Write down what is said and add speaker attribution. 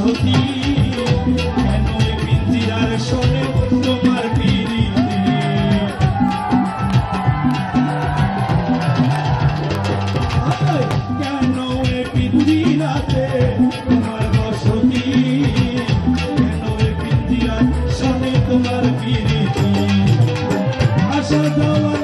Speaker 1: সখী, কেন পিঞ্জিরার শোনে তোমার কেন পিঞ্জিরাতে তোমার বসতি? কেন পিঞ্জিরার শোনে তোমার পিরিতি আশা দেওয়া